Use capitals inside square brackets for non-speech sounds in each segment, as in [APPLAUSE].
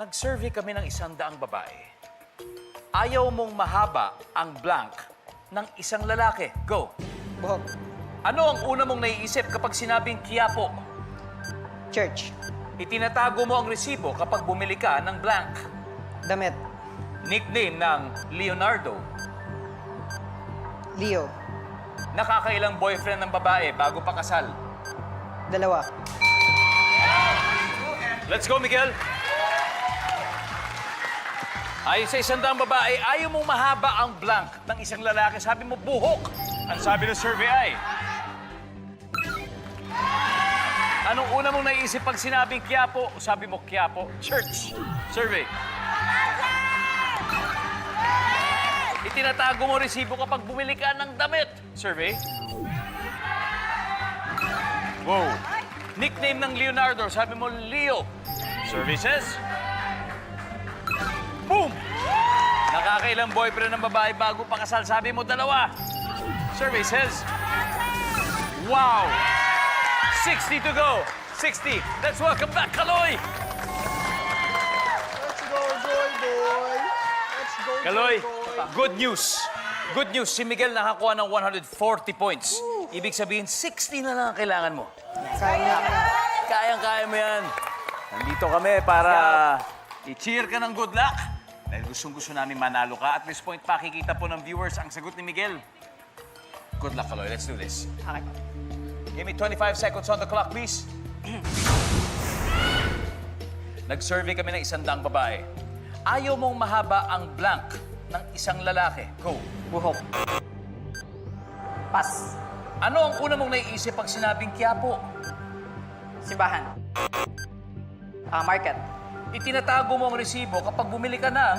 Nag-survey kami ng isang daang babae. Ayaw mong mahaba ang blank ng isang lalaki. Go. Buhok. Ano ang una mong naiisip kapag sinabing kiyapo? Church. Itinatago mo ang resibo kapag bumili ka ng blank. Damit. Nickname ng Leonardo. Leo. Nakakailang boyfriend ng babae bago pa kasal. Dalawa. Let's go, Miguel. Ayon sa isang babae, ayaw mong mahaba ang blank ng isang lalaki. Sabi mo, buhok. Ang sabi ng survey ay... Anong una mong naisip pag sinabing Quiapo? Sabi mo, Quiapo. Church. Survey. Itinatago mo resibo kapag bumili ka ng damit. Survey. Wow. Nickname ng Leonardo, sabi mo, Leo. Services. Boom! Nakakailang boyfriend ng babae bago pa kasal, sabi mo, dalawa. Services. Wow! 60 to go. 60. Let's welcome back, Kaloy. Let's go, Joy Boy! Let's go, Kaloy, good news. Good news, si Miguel nakakuha ng 140 points. Ibig sabihin, 60 na lang ang kailangan mo. Kaya Kayang-kaya mo yan. Nandito kami para i-cheer ka ng good luck. Dahil gustong-gusto namin manalo ka. At this point, pakikita po ng viewers ang sagot ni Miguel. Good luck, Kaloy. Let's do this. Okay. Give me 25 seconds on the clock, please. [CLEARS THROAT] Nag-survey kami ng isang daang babae. Ayaw mong mahaba ang blank ng isang lalaki. Go. Buhok. Pas. Ano ang una mong naiisip pag sinabing Quiapo? Simbahan. Ah, market. Itinatago mo ang resibo kapag bumili ka ng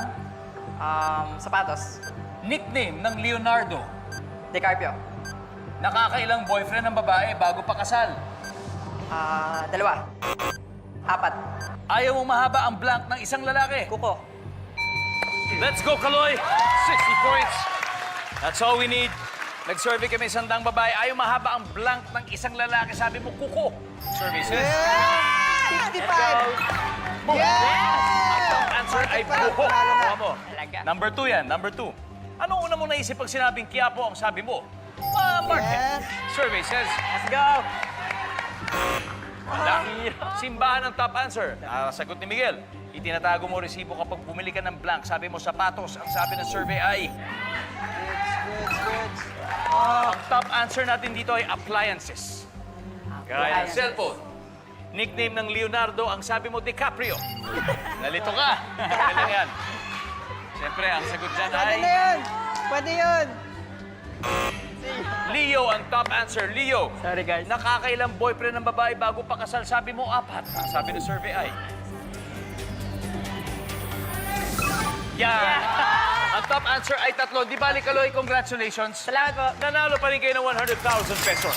Um, sapatos. nickname ng Leonardo. DiCarpio. Nakakailang boyfriend ng babae bago pa kasal. Ah, dalawa. Apat. Ayaw mong mahaba ang blank ng isang lalaki. Kuko. Let's go, Kaloy! 60 points. That's all we need. Nag-survey kami isang daang babae. Ayaw mahaba ang blank ng isang lalaki. Sabi mo, kuko. Services. 65! Boom. Ang top answer ay buhok. Kuha mo. Talaga? Number two yan. Number two. Ano una mo naisip pag sinabing Quiapo ang sabi mo? Market. Yes. Survey says, Let's go! Wala. Simbahan ang top answer. Ah, sagot ni Miguel. Itinatago mo resibo kapag bumili ka ng blank. Sabi mo sapatos. Ang sabi ng survey ay... Ang top answer natin dito ay appliances. Gaya ng cellphone. Nickname ng Leonardo, ang sabi mo DiCaprio. [LAUGHS] Nalito ka. Galing yan. Siyempre, ang sagot dyan Pwede ay... na yun! Pwede yun! Leo ang top answer. Leo. Sorry, guys. Nakakailang boyfriend ng babae bago pa kasal. Sabi mo apat. Ang sabi ng survey ay... Yan. Ang top answer ay tatlo. Di bali, Kaloy, congratulations. Salamat po. Nanalo pa rin kayo ng 100,000 pesos.